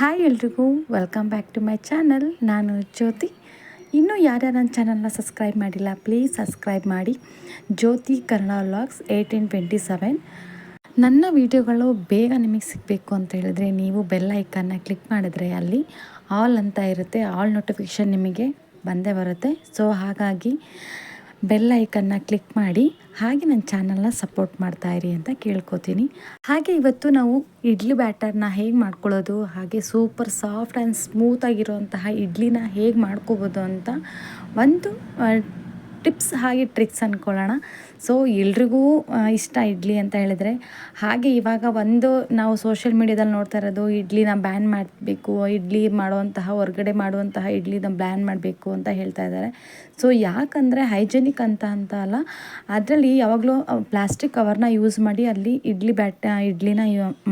Hi ಎಲ್ರಿಗೂ welcome back to my channel ನಾನು ಜ್ಯೋತಿ. ಇನ್ನೂ ಯಾರ್ಯಾರು ನನ್ನ ಚಾನಲ್ನ ಸಬ್ಸ್ಕ್ರೈಬ್ ಮಾಡಿಲ್ಲ ಪ್ಲೀಸ್ ಸಬ್ಸ್ಕ್ರೈಬ್ ಮಾಡಿ. Jyothi Kannada vlogs eighteen twenty seven ನನ್ನ ವೀಡಿಯೋಗಳು ಬೇಗ ನಿಮಗೆ ಸಿಗಬೇಕು ಅಂತ ಹೇಳಿದ್ರೆ ನೀವು ಬೆಲ್ ಐಕನ್ನ ಕ್ಲಿಕ್ ಮಾಡಿದ್ರೆ ಅಲ್ಲಿ ಆಲ್ ಅಂತ ಇರುತ್ತೆ. ಆಲ್ ನೋಟಿಫಿಕೇಷನ್ ನಿಮಗೆ ಬಂದೇ ಬರುತ್ತೆ. ಸೊ ಹಾಗಾಗಿ ಬೆಲ್ ಐಕನ್ನ ಕ್ಲಿಕ್ ಮಾಡಿ, ಹಾಗೆ ನನ್ನ ಚಾನಲ್ನ ಸಪೋರ್ಟ್ ಮಾಡ್ತಾ ಇರಿ ಅಂತ ಕೇಳ್ಕೊತೀನಿ. ಹಾಗೆ ಇವತ್ತು ನಾವು ಇಡ್ಲಿ ಬ್ಯಾಟರ್ನ ಹೇಗೆ ಮಾಡ್ಕೊಳ್ಳೋದು, ಹಾಗೆ ಸೂಪರ್ ಸಾಫ್ಟ್ ಆ್ಯಂಡ್ ಸ್ಮೂತ್ ಆಗಿರುವಂತಹ ಇಡ್ಲಿನ ಹೇಗೆ ಮಾಡ್ಕೋಬೋದು ಅಂತ ಒಂದು ಟಿಪ್ಸ್ ಹಾಗೆ ಟ್ರಿಕ್ಸ್ ಅಂದ್ಕೊಳ್ಳೋಣ ಸೊ ಎಲ್ರಿಗೂ ಇಷ್ಟ ಇಡ್ಲಿ ಅಂತ ಹೇಳಿದರೆ, ಹಾಗೆ ಇವಾಗ ಒಂದು ನಾವು ಸೋಷಿಯಲ್ ಮೀಡ್ಯಾದಲ್ಲಿ ನೋಡ್ತಾ ಇರೋದು ಇಡ್ಲಿನ ಬ್ಯಾನ್ ಮಾಡಬೇಕು, ಇಡ್ಲಿ ಮಾಡುವಂತಹ, ಹೊರಗಡೆ ಮಾಡುವಂತಹ ಇಡ್ಲಿನ ಬ್ಯಾನ್ ಮಾಡಬೇಕು ಅಂತ ಹೇಳ್ತಾ ಇದ್ದಾರೆ. ಸೊ ಯಾಕಂದರೆ ಹೈಜೆನಿಕ್ ಅಂತ ಅಂತ ಅಲ್ಲ, ಅದರಲ್ಲಿ ಯಾವಾಗಲೂ ಪ್ಲಾಸ್ಟಿಕ್ ಕವರ್ನ ಯೂಸ್ ಮಾಡಿ ಅಲ್ಲಿ ಇಡ್ಲಿ ಬ್ಯಾಟ್ ಇಡ್ಲಿನ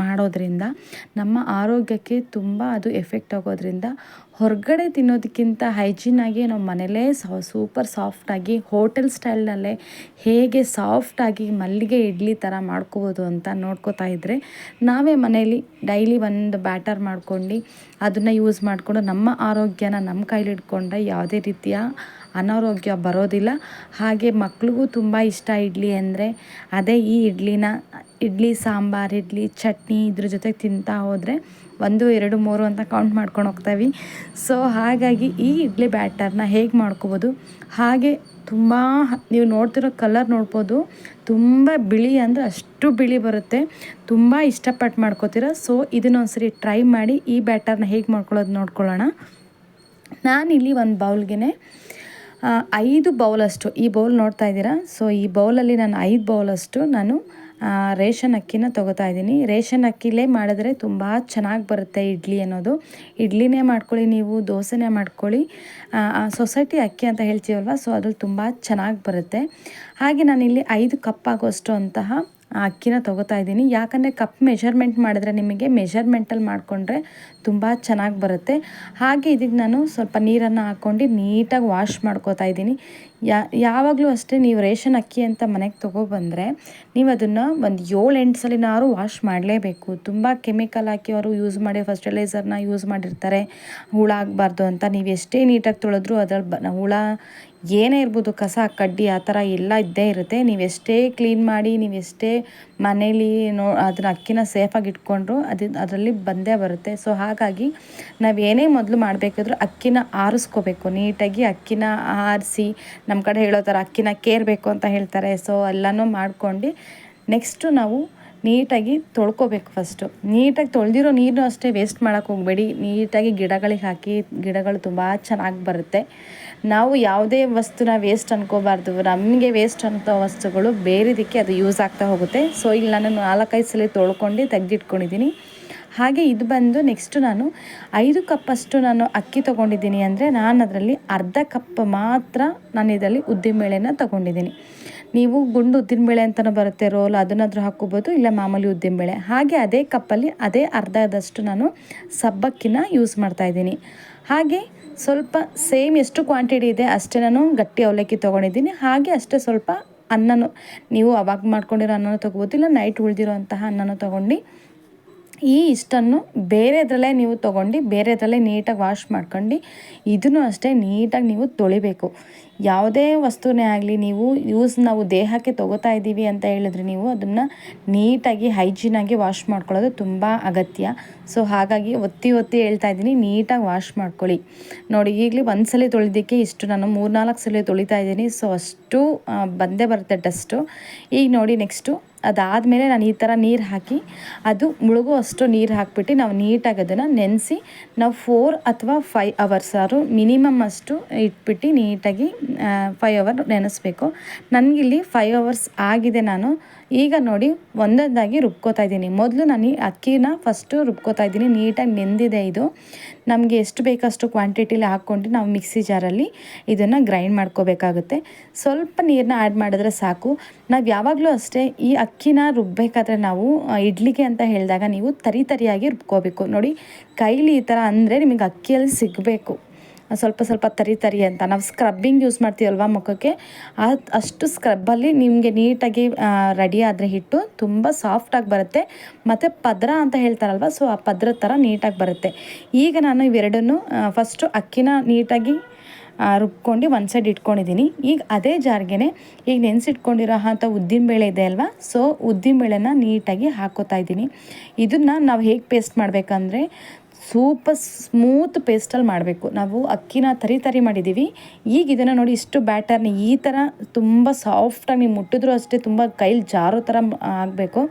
ಮಾಡೋದ್ರಿಂದ ನಮ್ಮ ಆರೋಗ್ಯಕ್ಕೆ ತುಂಬ ಅದು ಎಫೆಕ್ಟ್ ಆಗೋದ್ರಿಂದ, ಹೊರಗಡೆ ತಿನ್ನೋದಕ್ಕಿಂತ ಹೈಜೀನಾಗಿ ನಾವು ಮನೇಲೇ ಸೂಪರ್ ಸಾಫ್ಟಾಗಿ ಹೋಟೆಲ್ ಸ್ಟೈಲ್ನಲ್ಲೇ ಹೇಗೆ ಸಾಫ್ಟಾಗಿ ಮಲ್ಲಿಗೆ ಇಡ್ಲಿ ಥರ ಮಾಡ್ಕೋಬೋದು ಅಂತ ನೋಡ್ಕೋತಾ ಇದ್ದರೆ ನಾವೇ ಮನೆಯಲ್ಲಿ ಡೈಲಿ ಒಂದು ಬ್ಯಾಟರ್ ಮಾಡ್ಕೊಂಡು ಅದನ್ನು ಯೂಸ್ ಮಾಡಿಕೊಂಡು ನಮ್ಮ ಆರೋಗ್ಯನ ನಮ್ಮ ಕೈಲಿ ಇಟ್ಕೊಂಡ್ರೆ ಯಾವುದೇ ರೀತಿಯ ಅನಾರೋಗ್ಯ ಬರೋದಿಲ್ಲ. ಹಾಗೆ ಮಕ್ಳಿಗೂ ತುಂಬ ಇಷ್ಟ ಇಡ್ಲಿ ಅಂದರೆ ಅದೇ ಈ ಇಡ್ಲಿನ ಇಡ್ಲಿ, ಸಾಂಬಾರು, ಇಡ್ಲಿ, ಚಟ್ನಿ ಇದ್ರ ಜೊತೆ ತಿಂತಾ ಹೋದರೆ ಒಂದು, ಎರಡು, ಮೂರು ಅಂತ ಕೌಂಟ್ ಮಾಡ್ಕೊಂಡು ಹೋಗ್ತಾವೆ ಸೊ ಹಾಗಾಗಿ ಈ ಇಡ್ಲಿ ಬ್ಯಾಟರ್ನ ಹೇಗೆ ಮಾಡ್ಕೋಬೋದು? ಹಾಗೆ ತುಂಬ ನೀವು ನೋಡ್ತಿರೋ ಕಲರ್ ನೋಡ್ಬೋದು. ತುಂಬ ಬಿಳಿ ಅಂದರೆ ಅಷ್ಟು ಬಿಳಿ ಬರುತ್ತೆ. ತುಂಬ ಇಷ್ಟಪಟ್ಟು ಮಾಡ್ಕೋತೀರ? ಸೊ ಇದನ್ನೊಂದ್ಸರಿ ಟ್ರೈ ಮಾಡಿ ಈ ಬ್ಯಾಟರ್ನ ಹೇಗೆ ಮಾಡ್ಕೊಳ್ಳೋದು ನೋಡ್ಕೊಳ್ಳೋಣ. ನಾನಿಲ್ಲಿ ಒಂದು ಬೌಲ್ಗೆ ಐದು ಬೌಲಷ್ಟು ಈ ಬೌಲ್ ನೋಡ್ತಾ ಇದ್ದೀರಾ? ಸೊ ಈ ಬೌಲಲ್ಲಿ ನಾನು ಐದು ಬೌಲಷ್ಟು ನಾನು ರೇಷನ್ ಅಕ್ಕಿನ ತೊಗೋತಾ ಇದ್ದೀನಿ. ರೇಷನ್ ಅಕ್ಕಿಲೇ ಮಾಡಿದ್ರೆ ತುಂಬ ಚೆನ್ನಾಗಿ ಬರುತ್ತೆ ಇಡ್ಲಿ ಅನ್ನೋದು. ಇಡ್ಲಿನೇ ಮಾಡ್ಕೊಳ್ಳಿ ನೀವು, ದೋಸೆನೇ ಮಾಡ್ಕೊಳ್ಳಿ. ಸೊಸೈಟಿ ಅಕ್ಕಿ ಅಂತ ಹೇಳ್ತೀವಲ್ವ, ಸೊ ಅದ್ರಲ್ಲಿ ತುಂಬ ಚೆನ್ನಾಗಿ ಬರುತ್ತೆ. ಹಾಗೆ ನಾನಿಲ್ಲಿ ಐದು ಕಪ್ ಆಗೋಷ್ಟು ಅಂತಹ ಅಕ್ಕಿನ ತೊಗೋತಾ ಇದ್ದೀನಿ. ಯಾಕಂದರೆ ಕಪ್ ಮೆಷರ್ಮೆಂಟ್ ಮಾಡಿದ್ರೆ ನಿಮಗೆ ಮೆಷರ್ಮೆಂಟಲ್ಲಿ ಮಾಡಿಕೊಂಡ್ರೆ ತುಂಬ ಚೆನ್ನಾಗಿ ಬರುತ್ತೆ. ಹಾಗೆ ಇದಕ್ಕೆ ನಾನು ಸ್ವಲ್ಪ ನೀರನ್ನು ಹಾಕ್ಕೊಂಡು ನೀಟಾಗಿ ವಾಶ್ ಮಾಡ್ಕೋತಾ ಇದ್ದೀನಿ. ಯಾ, ಯಾವಾಗಲೂ ಅಷ್ಟೇ ನೀವು ರೇಷನ್ ಅಕ್ಕಿ ಅಂತ ಮನೆಗೆ ತೊಗೊಬಂದರೆ ನೀವು ಅದನ್ನು ಒಂದು ಏಳು ಎಂಟು ಸಲಿನಾರು ವಾಶ್ ಮಾಡಲೇಬೇಕು. ತುಂಬ ಕೆಮಿಕಲ್ ಹಾಕಿ ಅವರು ಯೂಸ್ ಮಾಡಿ ಫಸ್ಟಲೈಸರ್ನ ಯೂಸ್ ಮಾಡಿರ್ತಾರೆ. ಹುಳ ಆಗಬಾರ್ದು ಅಂತ ನೀವು ಎಷ್ಟೇ ನೀಟಾಗಿ ತೊಳೆದ್ರೂ ಅದ್ರಲ್ಲಿ ಬ, ಹುಳ ಏನೇ ಇರ್ಬೋದು, ಕಸ, ಕಡ್ಡಿ ಆ ಥರ ಎಲ್ಲ ಇದ್ದೇ ಇರುತ್ತೆ. ನೀವು ಎಷ್ಟೇ ಕ್ಲೀನ್ ಮಾಡಿ, ನೀವು ಎಷ್ಟೇ ಮನೇಲಿ ನೋ, ಅದನ್ನ ಅಕ್ಕಿನ ಸೇಫಾಗಿ ಇಟ್ಕೊಂಡ್ರು ಅದು, ಅದರಲ್ಲಿ ಬಂದೇ ಬರುತ್ತೆ. ಸೊ ಹಾಗಾಗಿ ನಾವು ಏನೇ ಮೊದಲು ಮಾಡಬೇಕಾದ್ರೂ ಅಕ್ಕಿನ ಆರಿಸ್ಕೋಬೇಕು. ನೀಟಾಗಿ ಅಕ್ಕಿನ ಆರಿಸಿ ನಮ್ಮ ಕಡೆ ಹೇಳೋ ಥರ ಅಕ್ಕಿನ ಕೇರಬೇಕು ಅಂತ ಹೇಳ್ತಾರೆ. ಸೊ ಎಲ್ಲನೂ ಮಾಡ್ಕೊಂಡು ನೆಕ್ಸ್ಟು ನಾವು ನೀಟಾಗಿ ತೊಳ್ಕೊಬೇಕು ಫಸ್ಟು ನೀಟಾಗಿ ತೊಳೆದಿರೋ ನೀರನ್ನು ಅಷ್ಟೇ ವೇಸ್ಟ್ ಮಾಡೋಕ್ಕೆ ಹೋಗಬೇಡಿ. ನೀಟಾಗಿ ಗಿಡಗಳಿಗೆ ಹಾಕಿ ಗಿಡಗಳು ತುಂಬ ಚೆನ್ನಾಗಿ ಬರುತ್ತೆ. ನಾವು ಯಾವುದೇ ವಸ್ತುನ ವೇಸ್ಟ್ ಅನ್ಕೋಬಾರ್ದು. ನಮಗೆ ವೇಸ್ಟ್ ಅಂತ ವಸ್ತುಗಳು ಬೇರೆದಕ್ಕೆ ಅದು ಯೂಸ್ ಆಗ್ತಾ ಹೋಗುತ್ತೆ. ಸೊ ಇಲ್ಲಿ ನಾನು ನಾಲ್ಕೈದು ಸಲ ತೊಳ್ಕೊಂಡು ತೆಗೆದಿಟ್ಕೊಂಡಿದ್ದೀನಿ. ಹಾಗೆ ಇದು ಬಂದು ನೆಕ್ಸ್ಟು ನಾನು ಐದು ಕಪ್ಪಷ್ಟು ನಾನು ಅಕ್ಕಿ ತೊಗೊಂಡಿದ್ದೀನಿ ಅಂದರೆ ನಾನು ಅದರಲ್ಲಿ ಅರ್ಧ ಕಪ್ ಮಾತ್ರ ನಾನು ಇದರಲ್ಲಿ ಉದ್ದಿನಬೇಳೆನ ತೊಗೊಂಡಿದ್ದೀನಿ. ನೀವು ಗುಂಡು ಉದ್ದಿನಬೇಳೆ ಅಂತಲೂ ಬರುತ್ತೆ ರೋಲ್ ಅದನ್ನಾದರೂ ಹಾಕ್ಕೋಬೋದು, ಇಲ್ಲ ಮಾಮೂಲಿ ಉದ್ದಿನಬೇಳೆ ಹಾಗೆ ಅದೇ ಕಪ್ಪಲ್ಲಿ ಅದೇ ಅರ್ಧದಷ್ಟು ನಾನು ಸಬ್ಬಕ್ಕಿನ ಯೂಸ್ ಮಾಡ್ತಾಯಿದ್ದೀನಿ ಹಾಗೆ ಸ್ವಲ್ಪ ಸೇಮ್ ಎಷ್ಟು ಕ್ವಾಂಟಿಟಿ ಇದೆ ಅಷ್ಟೇ ನಾನು ಗಟ್ಟಿ ಅವಲಕ್ಕಿ ತೊಗೊಂಡಿದ್ದೀನಿ. ಹಾಗೆ ಅಷ್ಟೇ ಸ್ವಲ್ಪ ಅನ್ನನೂ, ನೀವು ಅವಾಗ ಮಾಡ್ಕೊಂಡಿರೋ ಅನ್ನನೂ ತೊಗೋಬೋದು, ಇಲ್ಲ ನೈಟ್ ಉಳಿದಿರೋ ಅಂತಹ ಅನ್ನನೂ ತೊಗೊಂಡು ಈ ಇಷ್ಟನ್ನು ಬೇರೆದರಲ್ಲೇ ನೀವು ತೊಗೊಂಡು ಬೇರೆದರಲ್ಲೇ ನೀಟಾಗಿ ವಾಶ್ ಮಾಡ್ಕೊಂಡು ಇದನ್ನು ಅಷ್ಟೇ ನೀಟಾಗಿ ನೀವು ತೊಳಿಬೇಕು. ಯಾವುದೇ ವಸ್ತುನೇ ಆಗಲಿ ನೀವು ಯೂಸ್ ನಾವು ದೇಹಕ್ಕೆ ತೊಗೋತಾ ಇದ್ದೀವಿ ಅಂತ ಹೇಳಿದ್ರೆ ನೀವು ಅದನ್ನು ನೀಟಾಗಿ ಹೈಜೀನಾಗಿ ವಾಶ್ ಮಾಡ್ಕೊಳ್ಳೋದು ತುಂಬ ಅಗತ್ಯ. ಸೊ ಹಾಗಾಗಿ ಒತ್ತಿ ಒತ್ತಿ ಹೇಳ್ತಾ ಇದ್ದೀನಿ, ನೀಟಾಗಿ ವಾಶ್ ಮಾಡ್ಕೊಳ್ಳಿ. ನೋಡಿ ಈಗಲೇ ಒಂದು ಸಲ ತೊಳೆದಕ್ಕೆ ಇಷ್ಟು ನಾನು ಮೂರ್ನಾಲ್ಕು ಸಲ ತೊಳಿತಾ ಇದ್ದೀನಿ. ಸೊ ಅಷ್ಟು ಬಂದೇ ಬರುತ್ತೆ ಡಸ್ಟು ಈಗ ನೋಡಿ ನೆಕ್ಸ್ಟು ಅದಾದಮೇಲೆ ನಾನು ಈ ಥರ ನೀರು ಹಾಕಿ, ಅದು ಮುಳುಗು ಅಷ್ಟು ನೀರು ಹಾಕಿಬಿಟ್ಟು ನಾವು ನೀಟಾಗಿ ಅದನ್ನು ನೆನೆಸಿ, ನಾವು ಫೋರ್ ಅಥವಾ ಫೈ ಆರು ಮಿನಿಮಮ್ ಅಷ್ಟು ಇಟ್ಬಿಟ್ಟು ನೀಟಾಗಿ ಫೈವ್ ಅವರ್ ನೆನೆಸ್ಬೇಕು. ನನಗಿಲ್ಲಿ ಫೈವ್ ಅವರ್ಸ್ ಆಗಿದೆ ನಾನು. ಈಗ ನೋಡಿ, ಒಂದೊಂದಾಗಿ ರುಬ್ಕೋತಾ ಇದ್ದೀನಿ. ಮೊದಲು ನಾನು ಈ ಅಕ್ಕಿನ ಫಸ್ಟು ರುಬ್ಕೋತಾ ಇದ್ದೀನಿ. ನೀಟಾಗಿ ನೆಂದಿದೆ ಇದು. ನಮಗೆ ಎಷ್ಟು ಬೇಕಷ್ಟು ಕ್ವಾಂಟಿಟಿಲಿ ಹಾಕ್ಕೊಂಡು ನಾವು ಮಿಕ್ಸಿ ಜಾರಲ್ಲಿ ಇದನ್ನು ಗ್ರೈಂಡ್ ಮಾಡ್ಕೋಬೇಕಾಗುತ್ತೆ. ಸ್ವಲ್ಪ ನೀರನ್ನ ಆ್ಯಡ್ ಮಾಡಿದ್ರೆ ಸಾಕು. ನಾವು ಯಾವಾಗಲೂ ಅಷ್ಟೇ ಈ ಅಕ್ಕಿನ ರುಬ್ಬಬೇಕಾದ್ರೆ ನಾವು ಇಡ್ಲಿಗೆ ಅಂತ ಹೇಳಿದಾಗ ನೀವು ತರಿ ತರಿಯಾಗಿ ರುಬ್ಕೋಬೇಕು. ನೋಡಿ, ಕೈಲಿ ಈ ಥರ ಅಂದರೆ ನಿಮಗೆ ಅಕ್ಕಿಯಲ್ಲಿ ಸಿಗಬೇಕು. ಸ್ವಲ್ಪ ಸ್ವಲ್ಪ ತರಿ ತರಿ ಅಂತ. ನಾವು ಸ್ಕ್ರಬ್ಬಿಂಗ್ ಯೂಸ್ ಮಾಡ್ತೀವಲ್ವ ಮುಖಕ್ಕೆ? ಅಷ್ಟು ಸ್ಕ್ರಬ್ಬಲ್ಲಿ ನಿಮಗೆ ನೀಟಾಗಿ ರೆಡಿ ಆದರೆ ಹಿಟ್ಟು ತುಂಬ ಸಾಫ್ಟಾಗಿ ಬರುತ್ತೆ. ಮತ್ತು ಪದ್ರ ಅಂತ ಹೇಳ್ತಾರಲ್ವ ಸೊ ಆ ಪದ್ರ ಥರ ನೀಟಾಗಿ ಬರುತ್ತೆ. ಈಗ ನಾನು ಇವೆರಡನ್ನು ಫಸ್ಟು ಅಕ್ಕಿನ ನೀಟಾಗಿ ರುಬ್ಕೊಂಡು ಒಂದು ಸೈಡ್ ಇಟ್ಕೊಂಡಿದ್ದೀನಿ ಈಗ ಅದೇ ಜಾರ್ಗೆ ಈಗ ನೆನೆಸಿಟ್ಕೊಂಡಿರೋ ಅಂಥ ಉದ್ದಿನಬೇಳೆ ಇದೆ ಅಲ್ವಾ ಸೊ ಉದ್ದಿನಬೇಳೆನ ನೀಟಾಗಿ ಹಾಕೋತಾ ಇದ್ದೀನಿ ಇದನ್ನು ನಾವು ಹೇಗೆ ಪೇಸ್ಟ್ ಮಾಡಬೇಕಂದ್ರೆ ಸೂಪರ್ ಸ್ಮೂತ್ ಪೇಸ್ಟಲ್ಲಿ ಮಾಡಬೇಕು. ನಾವು ಅಕ್ಕಿನ ತರಿ ತರಿ ಮಾಡಿದ್ದೀವಿ. ಈಗ ಇದನ್ನು ನೋಡಿ ಇಷ್ಟು ಬ್ಯಾಟರ್ನ ಈ ಥರ ತುಂಬ ಸಾಫ್ಟಾಗಿ ನೀವು ಮುಟ್ಟಿದ್ರು ಅಷ್ಟೇ ತುಂಬ ಕೈಲಿ ಜಾರೋ ಥರ ಆಗಬೇಕು.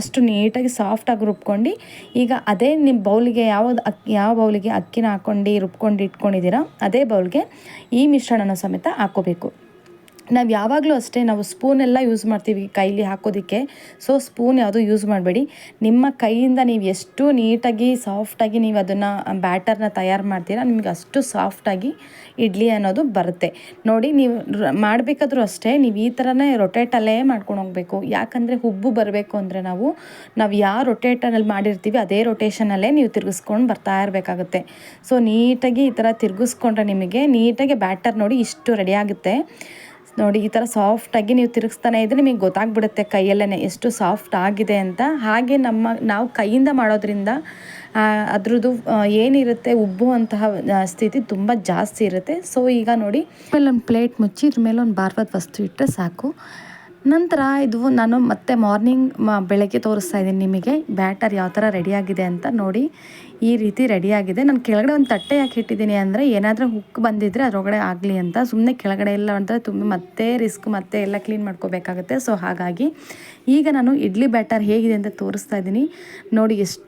ಅಷ್ಟು ನೀಟಾಗಿ ಸಾಫ್ಟಾಗಿ ರುಬ್ಕೊಂಡು ಈಗ ಅದೇ ನಿಮ್ಮ ಬೌಲಿಗೆ ಯಾವ ಅಕ್ಕಿ ಯಾವ ಬೌಲಿಗೆ ಅಕ್ಕಿನ ಹಾಕ್ಕೊಂಡು ರುಬ್ಕೊಂಡು ಇಟ್ಕೊಂಡಿದ್ದೀರಾ, ಅದೇ ಬೌಲ್ಗೆ ಈ ಮಿಶ್ರಣನ ಸಮೇತ ಹಾಕ್ಕೋಬೇಕು ನಾವು ಯಾವಾಗಲೂ ಅಷ್ಟೇ ನಾವು ಸ್ಪೂನೆಲ್ಲ ಯೂಸ್ ಮಾಡ್ತೀವಿ ಕೈಲಿ ಹಾಕೋದಕ್ಕೆ. ಸೊ ಸ್ಪೂನ್ ಯಾವುದು ಯೂಸ್ ಮಾಡಬೇಡಿ. ನಿಮ್ಮ ಕೈಯಿಂದ ನೀವು ಎಷ್ಟು ನೀಟಾಗಿ ಸಾಫ್ಟಾಗಿ ನೀವು ಅದನ್ನು ಬ್ಯಾಟರ್ನ ತಯಾರು ಮಾಡ್ತೀರಾ, ನಿಮಗೆ ಅಷ್ಟು ಸಾಫ್ಟಾಗಿ ಇಡ್ಲಿ ಅನ್ನೋದು ಬರುತ್ತೆ. ನೋಡಿ, ನೀವು ಮಾಡಬೇಕಾದ್ರೂ ಅಷ್ಟೇ ನೀವು ಈ ಥರನೇ ರೊಟೇಟಲ್ಲೇ ಮಾಡ್ಕೊಂಡು ಹೋಗಬೇಕು. ಯಾಕಂದರೆ ಹುಬ್ಬು ಬರಬೇಕು ಅಂದರೆ ನಾವು ನಾವು ಯಾವ ರೊಟೇಟನಲ್ಲಿ ಮಾಡಿರ್ತೀವಿ, ಅದೇ ರೊಟೇಷನಲ್ಲೇ ನೀವು ತಿರುಗಿಸ್ಕೊಂಡು ಬರ್ತಾ ಇರಬೇಕಾಗುತ್ತೆ. ಸೊ ನೀಟಾಗಿ ಈ ಥರ ತಿರುಗಿಸ್ಕೊಂಡ್ರೆ ನಿಮಗೆ ನೀಟಾಗಿ ಬ್ಯಾಟರ್ ನೋಡಿ ಇಷ್ಟು ರೆಡಿ ಆಗುತ್ತೆ. ನೋಡಿ, ಈ ಥರ ಸಾಫ್ಟಾಗಿ ನೀವು ತಿರುಗಿಸ್ತಾನೆ ಇದ್ರೆ ನಿಮಗೆ ಗೊತ್ತಾಗ್ಬಿಡುತ್ತೆ ಕೈಯಲ್ಲೇ ಎಷ್ಟು ಸಾಫ್ಟ್ ಆಗಿದೆ ಅಂತ. ಹಾಗೆ ನಮ್ಮ, ನಾವು ಕೈಯಿಂದ ಮಾಡೋದ್ರಿಂದ ಅದ್ರದ್ದು ಏನಿರುತ್ತೆ, ಉಬ್ಬುವಂತಹ ಸ್ಥಿತಿ ತುಂಬ ಜಾಸ್ತಿ ಇರುತ್ತೆ. ಸೊ ಈಗ ನೋಡಿ ಆಮೇಲೆ ಒಂದು ಪ್ಲೇಟ್ ಮುಚ್ಚಿ, ಇದ್ರ ಮೇಲೆ ಒಂದು ಭಾರವಾದ ವಸ್ತು ಇಟ್ಟರೆ ಸಾಕು. ನಂತರ ಇದು ನಾನು ಮತ್ತೆ ಮಾರ್ನಿಂಗ್ ಬೆಳಗ್ಗೆ ತೋರಿಸ್ತಾ ಇದ್ದೀನಿ ನಿಮಗೆ ಬ್ಯಾಟರ್ ಯಾವ ಥರ ರೆಡಿಯಾಗಿದೆ ಅಂತ ನೋಡಿ. ಈ ರೀತಿ ರೆಡಿಯಾಗಿದೆ ನಾನು ಕೆಳಗಡೆ ಒಂದು ತಟ್ಟೆ ಯಾಕೆ ಇಟ್ಟಿದ್ದೀನಿ ಅಂದರೆ, ಏನಾದರೂ ಹುಕ್ ಬಂದಿದ್ದರೆ ಅದರೊಳಗಡೆ ಆಗಲಿ ಅಂತ. ಸುಮ್ಮನೆ ಕೆಳಗಡೆ ಎಲ್ಲ ಅಂದರೆ ತುಂಬ ಮತ್ತೆ ರಿಸ್ಕ್ ಮತ್ತೆ ಎಲ್ಲ ಕ್ಲೀನ್ ಮಾಡ್ಕೋಬೇಕಾಗುತ್ತೆ. ಸೊ ಹಾಗಾಗಿ ಈಗ ನಾನು ಇಡ್ಲಿ ಬ್ಯಾಟರ್ ಹೇಗಿದೆ ಅಂತ ತೋರಿಸ್ತಾ ಇದ್ದೀನಿ. ನೋಡಿ ಎಷ್ಟು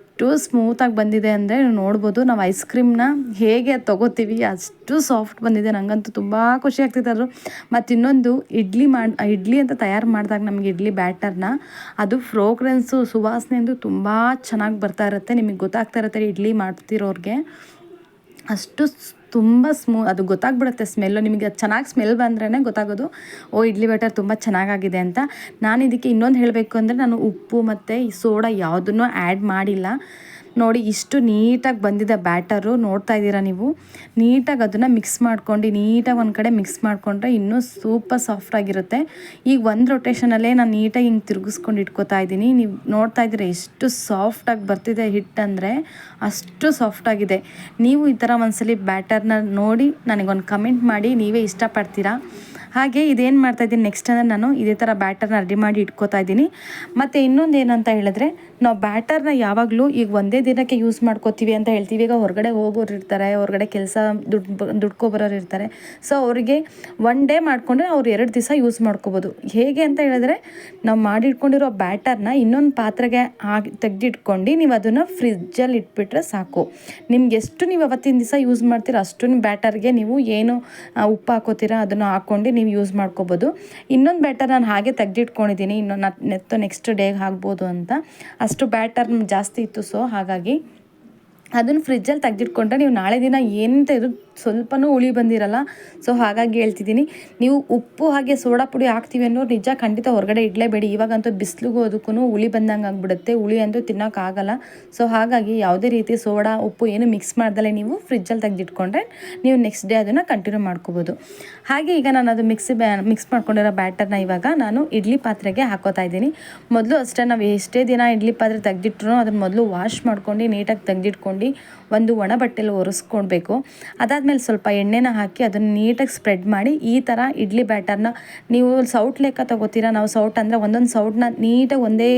ಸ್ಮೂತಾಗಿ ಬಂದಿದೆ ಅಂದರೆ ನೋಡ್ಬೋದು ನಾವು ಐಸ್ ಕ್ರೀಮ್ನ ಹೇಗೆ ತೊಗೋತೀವಿ, ಅಷ್ಟು ಸಾಫ್ಟ್ ಬಂದಿದೆ. ನನಗಂತೂ ತುಂಬ ಖುಷಿ ಆಗ್ತಿದೆ ಅದು. ಮತ್ತು ಇನ್ನೊಂದು ಇಡ್ಲಿ ಮಾಡಿ, ಇಡ್ಲಿ ಅಂತ ತಯಾರು ಮಾಡಿದಾಗ ನಮಗೆ ಇಡ್ಲಿ ಬ್ಯಾಟರ್ನ ಅದು ಫ್ರೋಗ್ರೆನ್ಸು ಸುವಾಸನೆ ತುಂಬ ಚೆನ್ನಾಗಿ ಬರ್ತಾ ಇರುತ್ತೆ. ನಿಮಗೆ ಗೊತ್ತಾಗ್ತಾ ಇರುತ್ತೆ ಇಡ್ಲಿ ಮಾಡ್ತಿರೋರಿಗೆ. ಅಷ್ಟು ತುಂಬ ಸ್ಮೂ, ಅದು ಗೊತ್ತಾಗ್ಬಿಡುತ್ತೆ ಸ್ಮೆಲ್ಲು. ನಿಮಗೆ ಅದು ಚೆನ್ನಾಗಿ ಸ್ಮೆಲ್ ಬಂದ್ರೇ ಗೊತ್ತಾಗೋದು, ಓ, ಇಡ್ಲಿ ಬೆಟರ್ ತುಂಬ ಚೆನ್ನಾಗಾಗಿದೆ ಅಂತ. ನಾನು ಇದಕ್ಕೆ ಇನ್ನೊಂದು ಹೇಳಬೇಕು ಅಂದರೆ ನಾನು ಉಪ್ಪು ಮತ್ತು ಸೋಡಾ ಯಾವುದನ್ನು ಆ್ಯಡ್ ಮಾಡಿಲ್ಲ. ನೋಡಿ, ಇಷ್ಟು ನೀಟಾಗಿ ಬಂದಿದೆ ಬ್ಯಾಟರು. ನೋಡ್ತಾ ಇದ್ದೀರಾ ನೀವು? ನೀಟಾಗಿ ಅದನ್ನು ಮಿಕ್ಸ್ ಮಾಡ್ಕೊಂಡು, ನೀಟಾಗಿ ಒಂದು ಕಡೆ ಮಿಕ್ಸ್ ಮಾಡಿಕೊಂಡ್ರೆ ಇನ್ನೂ ಸೂಪರ್ ಸಾಫ್ಟಾಗಿರುತ್ತೆ ಈಗ ಒಂದು ರೊಟೇಷನಲ್ಲೇ ನಾನು ನೀಟಾಗಿ ಹಿಂಗೆ ತಿರುಗಿಸ್ಕೊಂಡು ಇಟ್ಕೋತಾ ಇದ್ದೀನಿ. ನೀವು ನೋಡ್ತಾ ಇದ್ದೀರಾ, ಎಷ್ಟು ಸಾಫ್ಟಾಗಿ ಬರ್ತಿದೆ ಹಿಟ್ಟಂದರೆ ಅಷ್ಟು ಸಾಫ್ಟಾಗಿದೆ ನೀವು ಈ ಥರ ಒಂದ್ಸಲಿ ಬ್ಯಾಟರ್ನ ನೋಡಿ, ನನಗೊಂದು ಕಮೆಂಟ್ ಮಾಡಿ, ನೀವೇ ಇಷ್ಟಪಡ್ತೀರಾ? ಹಾಗೆ ಇದೇನು ಮಾಡ್ತಾ ಇದ್ದೀನಿ ನೆಕ್ಸ್ಟ್ ಅಂದರೆ ನಾನು ಇದೇ ಥರ ಬ್ಯಾಟರ್ನ ರೆಡಿ ಮಾಡಿ ಇಟ್ಕೋತಾ ಇದ್ದೀನಿ. ಮತ್ತು ಇನ್ನೊಂದು ಏನಂತ ಹೇಳಿದ್ರೆ, ನಾವು ಬ್ಯಾಟರ್ನ ಯಾವಾಗಲೂ ಈಗ ಒಂದೇ ದಿನಕ್ಕೆ ಯೂಸ್ ಮಾಡ್ಕೋತೀವಿ ಅಂತ ಹೇಳ್ತೀವಿ. ಈಗ ಹೊರಗಡೆ ಹೋಗೋರು ಇರ್ತಾರೆ, ಹೊರಗಡೆ ಕೆಲಸ ದುಡ್ಡು ದುಡ್ಕೊಬರೋರು ಇರ್ತಾರೆ. ಸೊ ಅವರಿಗೆ ಒನ್ ಡೇ ಮಾಡಿಕೊಂಡ್ರೆ ಅವ್ರು ಎರಡು ದಿವಸ ಯೂಸ್ ಮಾಡ್ಕೋಬೋದು. ಹೇಗೆ ಅಂತ ಹೇಳಿದ್ರೆ, ನಾವು ಮಾಡಿಟ್ಕೊಂಡಿರೋ ಬ್ಯಾಟರ್ನ ಇನ್ನೊಂದು ಪಾತ್ರೆಗೆ ಹಾಕಿ ತೆಗೆದಿಟ್ಕೊಂಡು ನೀವು ಅದನ್ನು ಫ್ರಿಜ್ಜಲ್ಲಿ ಇಟ್ಬಿಟ್ರೆ ಸಾಕು. ನಿಮ್ಗೆ ಎಷ್ಟು ನೀವು ಅವತ್ತಿನ ದಿವಸ ಯೂಸ್ ಮಾಡ್ತೀರ ಅಷ್ಟು ಬ್ಯಾಟರ್ಗೆ ನೀವು ಏನು ಉಪ್ಪು ಹಾಕೋತೀರಾ ಅದನ್ನು ಹಾಕ್ಕೊಂಡು ಯೂಸ್ ಮಾಡ್ಕೋಬೋದು. ಇನ್ನೊಂದು ಬ್ಯಾಟರ್ ನಾನು ಹಾಗೆ ತೆಗೆದಿಟ್ಕೊಂಡಿದ್ದೀನಿ ಇನ್ನೊಂದು ನೆತ್ತು ನೆಕ್ಸ್ಟ್ ಡೇಗೆ ಹಾಕ್ಬೋದು ಅಂತ. ಅಷ್ಟು ಬ್ಯಾಟರ್ ಜಾಸ್ತಿ ಇತ್ತು ಸೊ ಹಾಗಾಗಿ ಅದನ್ನು ಫ್ರಿಜ್ಜಲ್ಲಿ ತೆಗೆದಿಟ್ಕೊಂಡ್ರೆ ನೀವು ನಾಳೆ ದಿನ ಏನು ತೆಗೆದು ಸ್ವಲ್ಪನೂ ಹುಳಿ ಬಂದಿರಲ್ಲ. ಸೊ ಹಾಗಾಗಿ ಹೇಳ್ತಿದ್ದೀನಿ. ನೀವು ಉಪ್ಪು ಹಾಗೆ ಸೋಡಾ ಪುಡಿ ಹಾಕ್ತೀವಿ ಅನ್ನೋರು ನಿಜ ಖಂಡಿತ ಹೊರಗಡೆ ಇಡಲೇಬೇಡಿ. ಇವಾಗಂತೂ ಬಿಸಿಲಿಗೂ ಅದಕ್ಕೂ ಹುಳಿ ಬಂದಂಗೆ ಆಗ್ಬಿಡುತ್ತೆ. ಹುಳಿ ಅಂತೂ ತಿನ್ನೋಕ್ಕಾಗಲ್ಲ ಸೊ ಹಾಗಾಗಿ ಯಾವುದೇ ರೀತಿ ಸೋಡಾ, ಉಪ್ಪು ಏನು ಮಿಕ್ಸ್ ಮಾಡ್ದಲೇ ನೀವು ಫ್ರಿಜ್ಜಲ್ಲಿ ತೆಗೆದಿಟ್ಕೊಂಡ್ರೆ ನೀವು ನೆಕ್ಸ್ಟ್ ಡೇ ಅದನ್ನು ಕಂಟಿನ್ಯೂ ಮಾಡ್ಕೋಬೋದು. ಹಾಗೆ ಈಗ ನಾನು ಅದು ಮಿಕ್ಸಿ ಮಿಕ್ಸ್ ಮಾಡ್ಕೊಂಡಿರೋ ಬ್ಯಾಟರ್ನ ಇವಾಗ ನಾನು ಇಡ್ಲಿ ಪಾತ್ರೆಗೆ ಹಾಕೋತಾ ಇದ್ದೀನಿ. ಮೊದಲು ಅಷ್ಟೇ, ನಾವು ಎಷ್ಟೇ ದಿನ ಇಡ್ಲಿ ಪಾತ್ರೆ ತೆಗೆದಿಟ್ರು ಅದನ್ನು ಮೊದಲು ವಾಶ್ ಮಾಡ್ಕೊಂಡು ನೀಟಾಗಿ ತೆಗೆದಿಟ್ಕೊಂಡು ಒಂದು ಒಣ ಬಟ್ಟೆಲಿ ಒರೆಸ್ಕೊಳ್ಬೇಕು. ಅದಾದಮೇಲೆ ಸ್ವಲ್ಪ ಎಣ್ಣೆನ ಹಾಕಿ ಅದನ್ನು ನೀಟಾಗಿ ಸ್ಪ್ರೆಡ್ ಮಾಡಿ ಈ ಥರ ಇಡ್ಲಿ ಬ್ಯಾಟರ್ನ ನೀವು ಸೌಟ್ ಲೆಕ್ಕ ತೊಗೋತೀರಾ, ನಾವು ಸೌಟ್ ಅಂದರೆ ಒಂದೊಂದು ಸೌಟ್ನ ನೀಟಾಗಿ ಒಂದೇ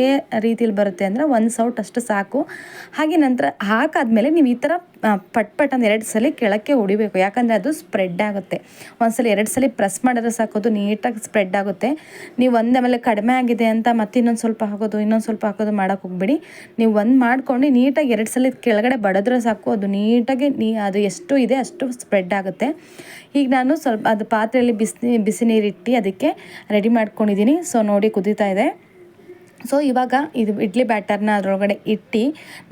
ರೀತಿಲಿ ಬರುತ್ತೆ ಅಂದರೆ ಒಂದು ಸೌಟ್ ಅಷ್ಟು ಸಾಕು. ಹಾಗೆ ನಂತರ ಹಾಕಾದ್ಮೇಲೆ ನೀವು ಈ ಥರ ಪಟ್ ಪಟ್ ಅಂತ ಎರಡು ಸಲ ಕೆಳಕ್ಕೆ ಹೊಡಿಬೇಕು. ಯಾಕಂದರೆ ಅದು ಸ್ಪ್ರೆಡ್ ಆಗುತ್ತೆ. ಒಂದ್ಸಲ ಎರಡು ಸಲ ಪ್ರೆಸ್ ಮಾಡಿದ್ರೆ ಸಾಕೋದು ನೀಟಾಗಿ ಸ್ಪ್ರೆಡ್ ಆಗುತ್ತೆ. ನೀವು ಒಂದೇ ಆಮೇಲೆ ಕಡಿಮೆ ಆಗಿದೆ ಅಂತ ಮತ್ತೆ ಇನ್ನೊಂದು ಸ್ವಲ್ಪ ಹಾಕೋದು, ಇನ್ನೊಂದು ಸ್ವಲ್ಪ ಹಾಕೋದು ಮಾಡೋಕೆ ಹೋಗ್ಬೇಡಿ. ನೀವು ಒಂದು ಮಾಡ್ಕೊಂಡು ನೀಟಾಗಿ ಎರಡು ಸಲ ಕೆಳಗಡೆ ಬಡಿದ್ರೆ ಸಾಕು, ಅದು ನೀಟಾಗಿ ನೀ, ಅದು ಎಷ್ಟು ಇದೆ ಅಷ್ಟು ಸ್ಪ್ರೆಡ್ ಆಗುತ್ತೆ. ಈಗ ನಾನು ಸ್ವಲ್ಪ, ಅದು ಪಾತ್ರೆಯಲ್ಲಿ ಬಿಸಿ ಬಿಸಿ ನೀರಿಟ್ಟು ಅದಕ್ಕೆ ರೆಡಿ ಮಾಡ್ಕೊಂಡಿದ್ದೀನಿ ಸೊ ನೋಡಿ ಕುದೀತಾ ಇದೆ. ಸೊ ಇವಾಗ ಇದು ಇಡ್ಲಿ ಬ್ಯಾಟರ್ನ ಅದರೊಳಗಡೆ ಇಟ್ಟು,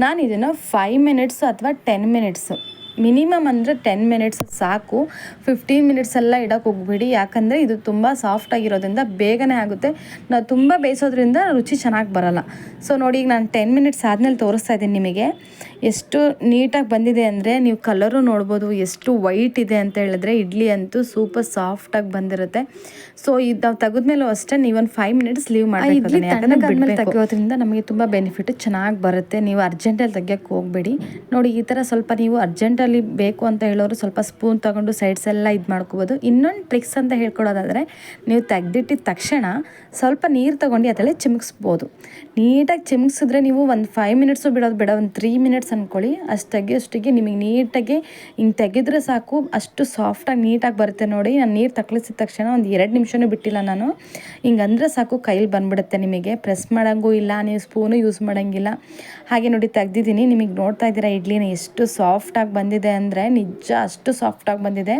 ನಾನು ಇದನ್ನು ಫೈವ್ ಮಿನಿಟ್ಸು ಅಥವಾ ಟೆನ್ ಮಿನಿಟ್ಸು ಮಿನಿಮಮ್ ಅಂದರೆ ಟೆನ್ ಮಿನಿಟ್ಸ್ ಸಾಕು. ಫಿಫ್ಟೀನ್ ಮಿನಿಟ್ಸ್ ಎಲ್ಲ ಇಡೋಕೆ ಹೋಗ್ಬಿಡಿ. ಯಾಕಂದರೆ ಇದು ತುಂಬ ಸಾಫ್ಟ್ ಆಗಿರೋದ್ರಿಂದ ಬೇಗನೆ ಆಗುತ್ತೆ. ನಾವು ತುಂಬ ಬೇಯಿಸೋದ್ರಿಂದ ರುಚಿ ಚೆನ್ನಾಗಿ ಬರಲ್ಲ. ಸೊ ನೋಡಿ, ಈಗ ನಾನು ಟೆನ್ ಮಿನಿಟ್ಸ್ ಆದಮೇಲೆ ತೋರಿಸ್ತಾ ಇದ್ದೀನಿ ನಿಮಗೆ. ಎಷ್ಟು ನೀಟಾಗಿ ಬಂದಿದೆ ಅಂದರೆ ನೀವು ಕಲರು ನೋಡ್ಬೋದು ಎಷ್ಟು ವೈಟ್ ಇದೆ ಅಂತ ಹೇಳಿದ್ರೆ ಇಡ್ಲಿ ಅಂತೂ ಸೂಪರ್ ಸಾಫ್ಟಾಗಿ ಬಂದಿರುತ್ತೆ. ಸೊ ಇದು ನಾವು ತೆಗೆದ್ಮೇಲೂ ಅಷ್ಟೇ ನೀವೊಂದು ಫೈವ್ ಮಿನಿಟ್ಸ್ ಲೀವ್ ಮಾಡಿ ತೆಗೆಯೋದ್ರಿಂದ ನಮಗೆ ತುಂಬ ಬೆನಿಫಿಟ್ ಚೆನ್ನಾಗಿ ಬರುತ್ತೆ. ನೀವು ಅರ್ಜೆಂಟಲ್ಲಿ ತೆಗಿಯೋಕ್ಕೆ ಹೋಗಬೇಡಿ. ನೋಡಿ ಈ ಥರ ಸ್ವಲ್ಪ ನೀವು ಅರ್ಜೆಂಟಲ್ಲಿ ಬೇಕು ಅಂತ ಹೇಳೋರು ಸ್ವಲ್ಪ ಸ್ಪೂನ್ ತೊಗೊಂಡು ಸೈಡ್ಸ್ ಎಲ್ಲ ಇದು ಮಾಡ್ಕೋಬೋದು. ಇನ್ನೊಂದು ಟ್ರಿಕ್ಸ್ ಅಂತ ಹೇಳ್ಕೊಡೋದಾದರೆ ನೀವು ತೆಗ್ದಿಟ್ಟಿದ ತಕ್ಷಣ ಸ್ವಲ್ಪ ನೀರು ತೊಗೊಂಡು ಅದರಲ್ಲಿ ಚಿಮುಕ್ಸ್ಬೋದು ನೀಟಾಗಿ ಚಿಮುಕ್ಸಿದ್ರೆ ನೀವು ಒಂದು ಫೈವ್ ಮಿನಿಟ್ಸು ಬಿಡೋದು ಬೇಡ ಒಂದು ತ್ರೀ ಮಿನಿಟ್ಸ್ ಅಂದ್ಕೊಳ್ಳಿ ಅಷ್ಟು ತೆಗಿಯೋಷ್ಟಿಗೆ ನಿಮಗೆ ನೀಟಾಗಿ ಹಿಂಗೆ ತೆಗೆದ್ರೆ ಸಾಕು. ಅಷ್ಟು ಸಾಫ್ಟಾಗಿ ನೀಟಾಗಿ ಬರುತ್ತೆ ನೋಡಿ. ನಾನು ನೀರು ತಕ್ಳಿಸಿದ ತಕ್ಷಣ ಒಂದು ಎರಡು ನಿಮಿಷನೂ ಬಿಟ್ಟಿಲ್ಲ ನಾನು. ಹಿಂಗೆ ಸಾಕು ಕೈಲಿ ಬಂದುಬಿಡುತ್ತೆ ನಿಮಗೆ. ಪ್ರೆಸ್ ಮಾಡೋಂಗೂ ಇಲ್ಲ, ನೀವು ಸ್ಪೂನು ಯೂಸ್ ಮಾಡೋಂಗಿಲ್ಲ. ಹಾಗೆ ನೋಡಿ ತೆಗ್ದಿದ್ದೀನಿ. ನಿಮಗೆ ನೋಡ್ತಾ ಇದ್ದೀರಾ ಇಡ್ಲಿನ ಎಷ್ಟು ಸಾಫ್ಟಾಗಿ ಬಂದಿದೆ ಅಂದರೆ ನಿಜ ಅಷ್ಟು ಸಾಫ್ಟಾಗಿ ಬಂದಿದೆ.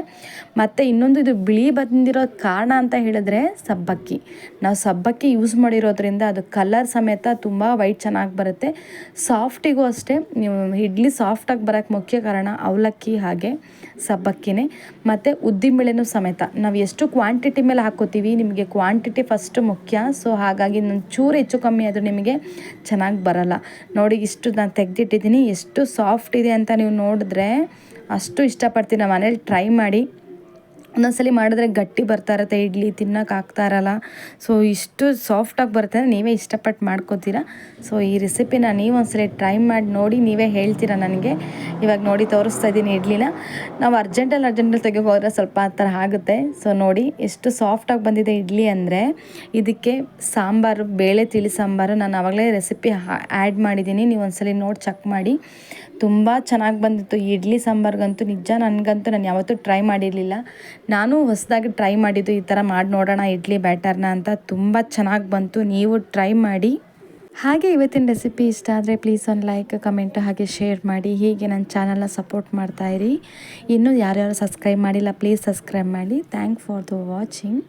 ಮತ್ತು ಇನ್ನೊಂದು ಇದು ಬಿಳಿ ಬಂದಿರೋ ಕಾರಣ ಅಂತ ಹೇಳಿದ್ರೆ ಸಬ್ಬಕ್ಕಿ. ನಾವು ಸಬ್ಬಕ್ಕಿ ಯೂಸ್ ಮಾಡಿರೋದ್ರಿಂದ ಅದು ಕಲರ್ ಸಮೇತ ತುಂಬ ವೈಟ್ ಚೆನ್ನಾಗಿ ಬರುತ್ತೆ. ಸಾಫ್ಟಿಗೂ ಅಷ್ಟೇ, ನೀವು ಇಡ್ಲಿ ಸಾಫ್ಟಾಗಿ ಬರೋಕ್ಕೆ ಮುಖ್ಯ ಕಾರಣ ಅವಲಕ್ಕಿ ಹಾಗೆ ಸಬ್ಬಕ್ಕಿನೇ. ಮತ್ತು ಉದ್ದಿನಬೇಳೆನೂ ಸಮೇತ. ನಾವು ಎಷ್ಟು ಕ್ವಾಂಟಿಟಿ ಮೇಲೆ ಹಾಕೋತೀವಿ ನಿಮಗೆ ಕ್ವಾಂಟಿಟಿ ಫಸ್ಟು ಮುಖ್ಯ. ಸೊ ಹಾಗಾಗಿ ನಾನು ಚೂರು ಹೆಚ್ಚು ಕಮ್ಮಿ ಆದರೂ ನಿಮಗೆ ಚೆನ್ನಾಗಿ ಬರಲ್ಲ. ನೋಡಿ ಇಷ್ಟು ನಾನು ತೆಗೆದಿಟ್ಟಿದ್ದೀನಿ. ಎಷ್ಟು ಸಾಫ್ಟ್ ಇದೆ ಅಂತ ನೀವು ನೋಡಿದ್ರೆ ಅಷ್ಟು ಇಷ್ಟಪಡ್ತೀನಿ. ಮನೇಲಿ ಟ್ರೈ ಮಾಡಿ. ಒಂದೊಂದ್ಸಲಿ ಮಾಡಿದ್ರೆ ಗಟ್ಟಿ ಬರ್ತಾ ಇರುತ್ತೆ, ಇಡ್ಲಿ ತಿನ್ನೋಕೆ ಆಗ್ತಾ ಇರಲ್ಲ. ಸೊ ಇಷ್ಟು ಸಾಫ್ಟಾಗಿ ಬರುತ್ತೆ, ನೀವೇ ಇಷ್ಟಪಟ್ಟು ಮಾಡ್ಕೋತೀರಾ? ಸೊ ಈ ರೆಸಿಪಿನ ನೀವು ಒಂದ್ಸಲಿ ಟ್ರೈ ಮಾಡಿ ನೋಡಿ, ನೀವೇ ಹೇಳ್ತೀರಾ ನನಗೆ? ಇವಾಗ ನೋಡಿ, ತೋರಿಸ್ತಾ ಇದ್ದೀನಿ ಇಡ್ಲಿನ. ನಾವು ಅರ್ಜೆಂಟಲ್ಲಿ ಅರ್ಜೆಂಟಲ್ಲಿ ತೆಗೆಯೋಕೆ ಸ್ವಲ್ಪ ಆ ಥರ ಆಗುತ್ತೆ. ಸೊ ನೋಡಿ, ಎಷ್ಟು ಸಾಫ್ಟಾಗಿ ಬಂದಿದೆ ಇಡ್ಲಿ ಅಂದರೆ, ಇದಕ್ಕೆ ಸಾಂಬಾರು, ಬೇಳೆ, ತಿಳಿ ಸಾಂಬಾರು, ನಾನು ಆವಾಗಲೇ ರೆಸಿಪಿ ಆ್ಯಡ್ ಮಾಡಿದ್ದೀನಿ. ನೀವು ಒಂದ್ಸಲಿ ನೋಡಿ ಚೆಕ್ ಮಾಡಿ. ತುಂಬ ಚೆನ್ನಾಗಿ ಬಂದಿತ್ತು. ಇಡ್ಲಿ ಸಾಂಬಾರ್ಗಂತೂ ನಿಜ ನನಗಂತೂ ನಾನು ಯಾವತ್ತೂ ಟ್ರೈ ಮಾಡಿರಲಿಲ್ಲ. ನಾನು ಹೊಸದಾಗಿ ಟ್ರೈ ಮಾಡಿದ್ದು ಈ ಥರ ಮಾಡಿ ನೋಡೋಣ ಇಡ್ಲಿ ಬ್ಯಾಟರ್ನ ಅಂತ ತುಂಬ ಚೆನ್ನಾಗಿ ಬಂತು. ನೀವು ಟ್ರೈ ಮಾಡಿ. ಹಾಗೆ ಇವತ್ತಿನ ರೆಸಿಪಿ ಇಷ್ಟ ಆದರೆ ಪ್ಲೀಸ್ ಒಂದು ಲೈಕ್ ಕಮೆಂಟ್ ಹಾಗೆ ಶೇರ್ ಮಾಡಿ. ಹೀಗೆ ನನ್ನ ಚಾನಲ್ನ ಸಪೋರ್ಟ್ ಮಾಡ್ತಾಯಿರಿ ಇನ್ನೂ ಯಾರ್ಯಾರು ಸಬ್ಸ್ಕ್ರೈಬ್ ಮಾಡಿಲ್ಲ ಪ್ಲೀಸ್ ಸಬ್ಸ್ಕ್ರೈಬ್ ಮಾಡಿ. Thank for the watching